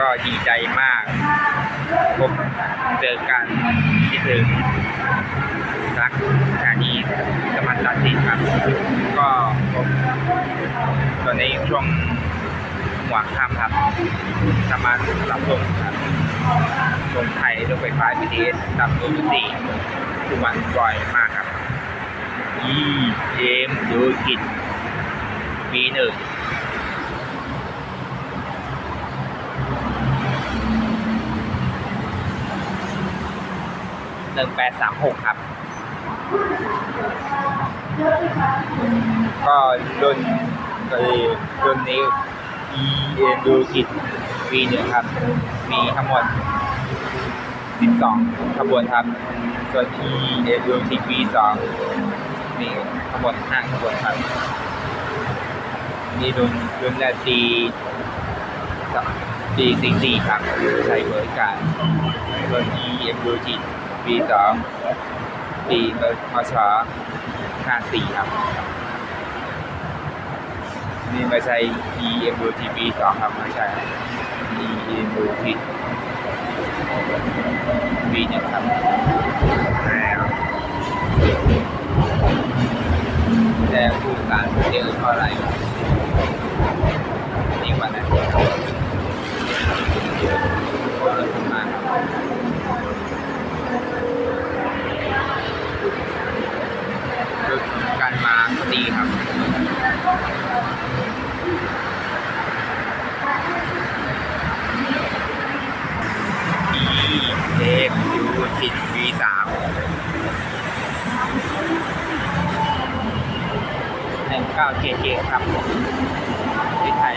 ก็ดีใจมาก พบเจอกันคิดถึงรักสถานีสมันตัดสินครับ ก็พบตอนนี้ช่วงหัวค่ำครับ สามารถรับชมครับชมไทยรถไฟฟ้า BTS ตามตัวสี่ทุกวันบ่อยมากครับอีเอมดูกิจปีหนึ่ง หนึ่งแปดสามหกครับ ก็รุ่นก็เลยรุ่นนี้ e n u กิจปีหนึ่งครับ มีทั้งหมด 12 ขบวนครับ ส่วน e n u กิจปีสองมีทั้งหมด5ขบวนครับมีรุ่นรุ่นแรกตีตีสี่สี่ครับใช้บริการส่วน e m u กิจ ปีสองปีมชห้าสี่ครับ นี่ไม่ใช่ e m u t ปีสองครับไม่ใช่ e m u t ปีหนึ่งครับแล้วแต่ผู้การเรียกเพราะอะไรนี่วันนั้นโอ้ยสมากครับคือการมาก็ดีครับ E M U ผิด V สามหนึ่งเก้าเจเจครับที่ไทย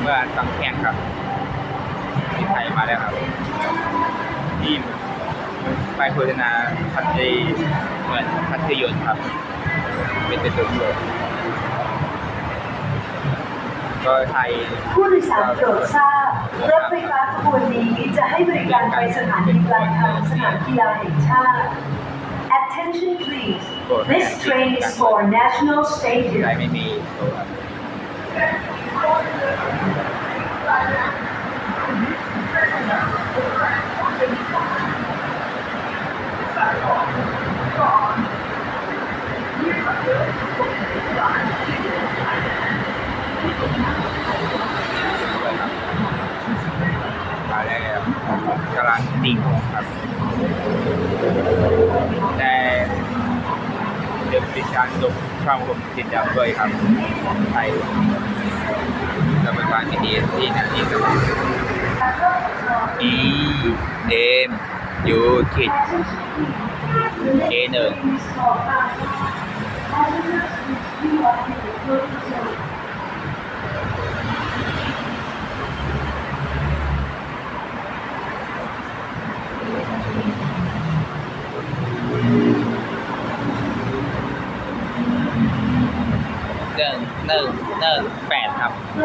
เมื่อสองแข่งครับที่ไทยมาแล้วครับที่ไปโฆษณาพันธีเหมือนพัทยนครับ เป็นตัวตัวเลยก็ไทยผู้โดยสารโปรดทราบ รถไฟฟ้าขบวนนี้จะให้บริการไปสถานีปลายทางสนามกีฬาแห่งชาติ Attention please This train is for National ไท Stadium ยไม่มีตัวครับ มาแล้วกำลัง ตีโมงครับแต่เดี๋ยวดิฉันลงช่องผมติดตามด้วยครับของไทยจะเป็นการที่ดีที่นั่นที่สมัคร E M U คิด A หนึ่งหนึ่งหนึ่งหนึ่งแปดครับ เ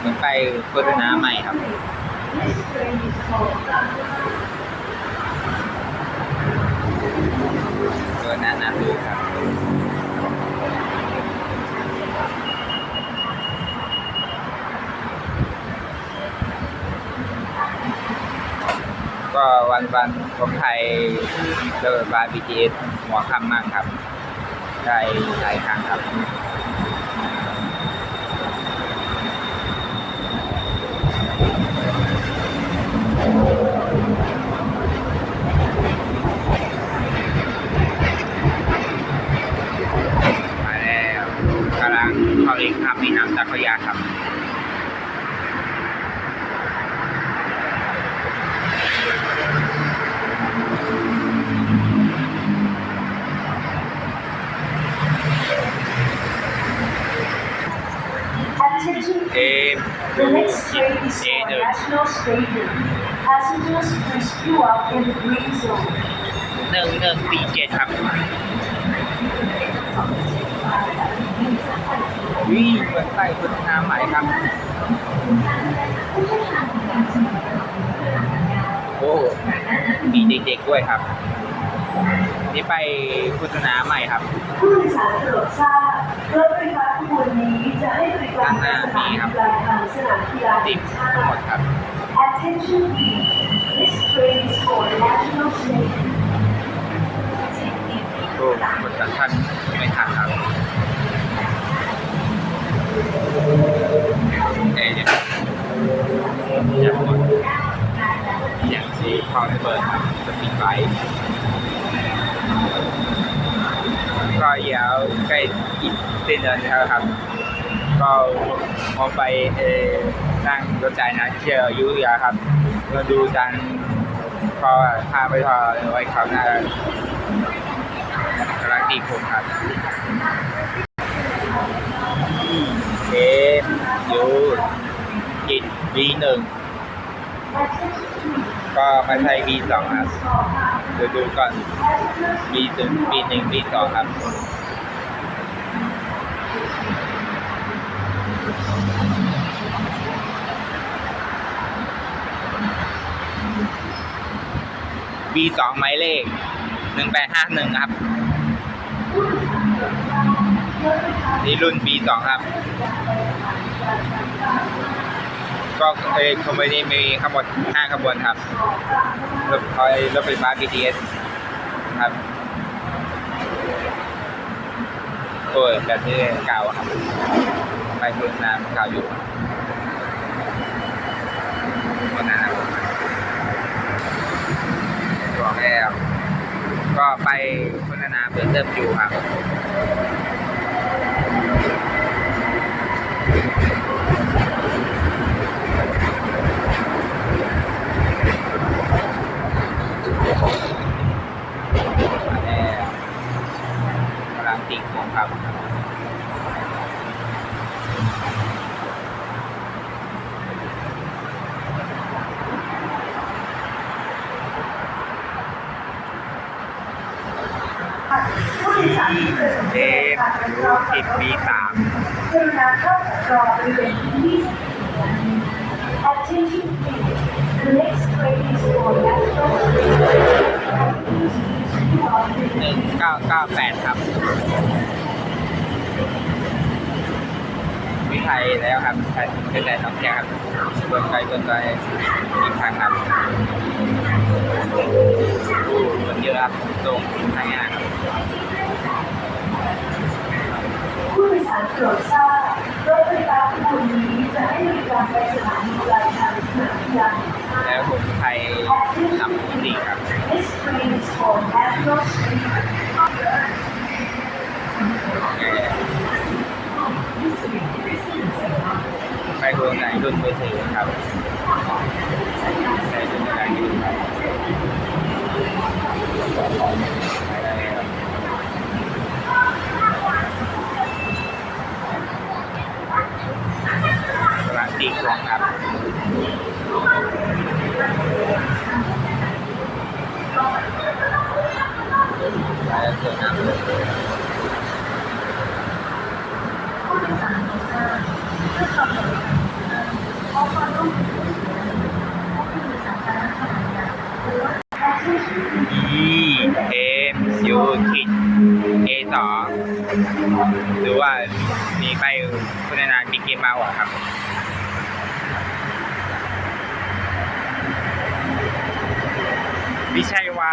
หมือนไปโฆษณาใหม่ครับ ตัวนั้นน่าดูครับ ก็วันวันๆผมไทย เดินบาร์บีจีหัวค่ำมากครับ ได้หลายครั้งครับ มาแล้วกำลังเขาเองครับมีน้ำตักขยะครับ Attention เอ please ม The ดู next จิต train is เอ for หนึ่ง National Stadium Passengers please queue up in the green zone หนึ่งหนึ่งสี่เจ็ดครับวิ่งเปใต้โฆษณาใหม่ครับ โอ้ มีเด็กๆด้วยครับ นี่ไปโฆษณาใหม่ครับผู้โดยสารโปรดทราบรถไฟฟ้าขบวนนี้จะให้บริการไปสถานีปลายทางสนามกีฬาติแห่ดงชาทั้งหมดติครับ Attention please This train is for national safety โอ้กดตันท่านไม่ทันครับเอ๊ะเนี่ยจะหมดอย่างที่พอได้เบิร์ดครับสปีดไบค์ ก็เดี๋ยวใกล้อีกเส้นเดินแล้วครับ ก็มองไปเออนั่งรถใจนะเที่ยวอยุธยาครับมาดูกันพอพาไปพอไว้คราวหน้ากำลังตีผมครับเอ็มยูจิต B หนึ่ง ก็มาใช้ B สองครับเดี๋ยวดูก่อน B ถึง B หนึ่ง B สองครับ B สองหมายเลขหนึ่งแปดห้าหนึ่งครับ นี่รุ่น B สองครับ ก็เอ้คอมพานีมีขบวนห้าขบวนครับรถไฟรถไฟฟ้า BTS ครับโอ้ยแบบนี้เก่าครับ ไปพื้นน้ำเก่าอยู่คนนั้นครับอกแล้วก็ไปโฆษณาเพิ่มเติมอยู่ครับ มาแล้วกำลังติ่งผมครับ ผู้โดยสารที่ประสงค์ เอ็ม การ ยู รอ สิบปีสาม กรุณาเข้าจัดรอบริเวณพื้ นที่ Attention please The next train is for national safety หนึ่งเก้าเก้าแปดครับวิไทยแล้วครับเป็นแต่น้องแกครับเบิร์ไกลเบิร์ไกลอีกทางครับมันเยอะครับตรงทางงานครับ ผู้โดยสารตรวจทราบรถไฟฟ้าขบวนนี้จะให้บริการไปสถานีปลายทางสนามกีฬาแห่งชาติแล้วผมไทยนำผู้ดีครับ This train is for national Street ไปดูไหนดุนมือถือครับใช้รุ่นอะไรอยู่ครับไปได้ครับกำลังตีกลองครับไปแล้วสวยงามเลย E M U คิด A สองหรือว่ามีไปคุณนานบิ๊กเกมมาอะครับ วิชัยว่า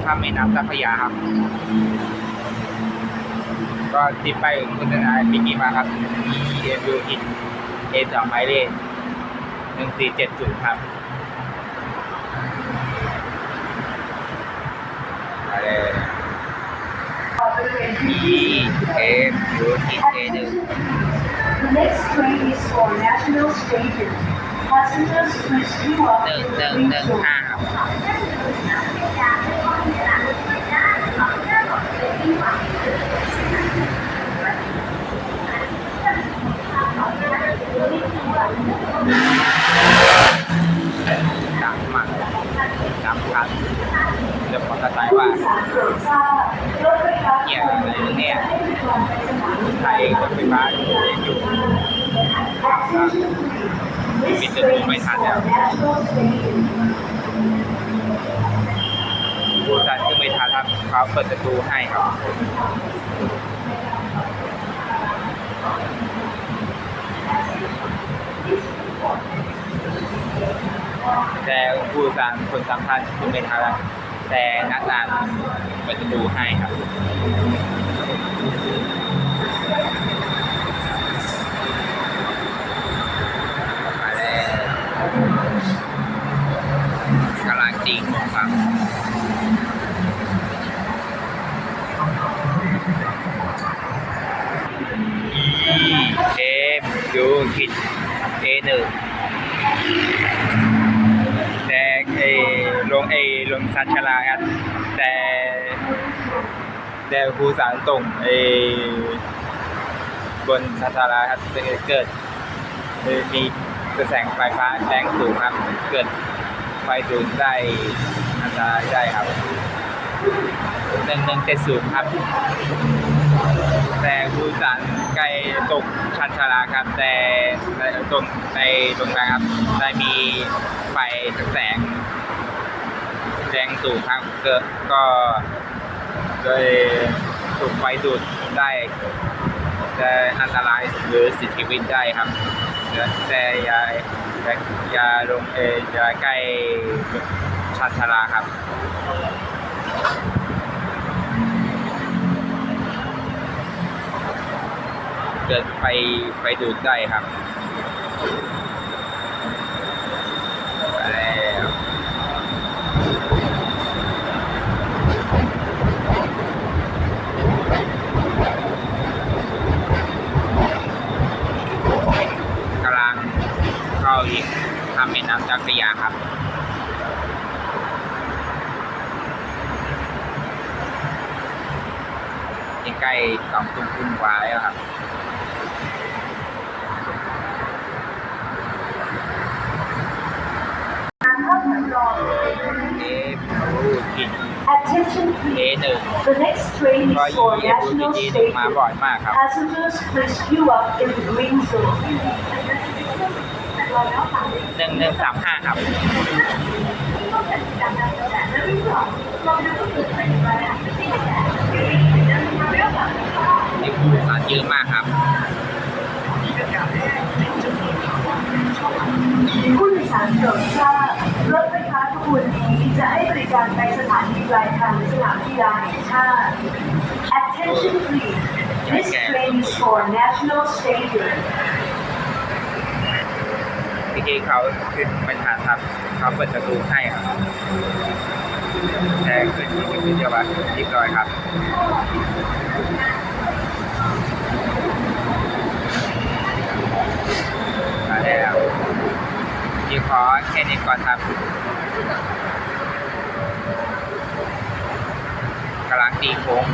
ข้าลิงข้ามแม่น้ำเจ้าพระยาครับ ก็ติดไปโฆษณาปีนี้มาครับ EMU in A สองหมายเลขหนึ่งสี่เจ็ดศูนย์ครับมาเลยบริเวณที่ EMU in A หนึ่ง The next train is for National Stadium. Passengers please queue up หนึ่ง in ห the นึ่ง green หนึ่ง zone. ห้าครับสามมันสามคันเดี๋ยวผมจะใส่ว่า ผู้โดยสารโปรดทราบรถไฟฟ้าขบวนนี้ เนี่ยอะไรเนี่ย ให้บริการไปส ถานีไทยรถไฟฟ้าอยู่อยู่ Attention please. This train is for National Stadium. ผู้ทันขึ้นไปทันครับเขาเปิดประตูให้ครับแต่ผู้สารคนสำคัญขึ้นไปทันแล้วแต่นักการเปิดประตูให้ครับ กำลังตีของครับเอฟยูคิดเอหนึ่งแต่เอลงเอลงซัชลาครับแต่แต่ครูสารตรงเอบนซัชลาครับเกิดมี กระแสไฟฟ้าแรงสูงครับ เกิดไฟดูดได้อันตรายได้ครับหนึ่งหนึ่งเจ็ดศูนย์ครับ แต่ผู้สารใกล้ตกชันชาลาครับ แต่ตรงในตรงนั้นครับ ได้มีไฟแสงแรงสูงครับเกิดก็เลยถูกไฟดูดได้จะอันตรายหรือเสียชีวิตได้ครับ แต่อย่าอย่าอย่าลงเอออย่าใกล้ชันชาลาครับเกิดไฟไฟดูดได้ครับไปแล้วกำลังเข้าอีกทำแม่น้ำเจ้าพระยาครับ ใกล้ๆ สองทุ่มครึ่งกว่าแล้วครับเอฟรูกิน Attention เอ please. หนึ่ง The next train ก็ is ยี for เอฟรู National กินมา Stadium. บ่อยมากครับ Passengers please queue up in the green zone. หนึ่งหนึ่งสามห้าครับ นี่ผู้โดยสารเยอะมากครับผู้โดยสารโปรดทราบรถไฟฟ้าขบวนนี้จะให้บริการไปสถานีปลายทางสนามกีฬาแห่งชาติ Attention please. This train is for National Stadium. พี่ที่เขาขึ้นเป็นฐานครับเขาเปิดประตูให้ครับแต่ขึ้นที่ขึ้นจังหวัดเรียบร้อยครับ มา แล้วยี่ขอแค่นี้ก่อนครับกำลังตีโค้ง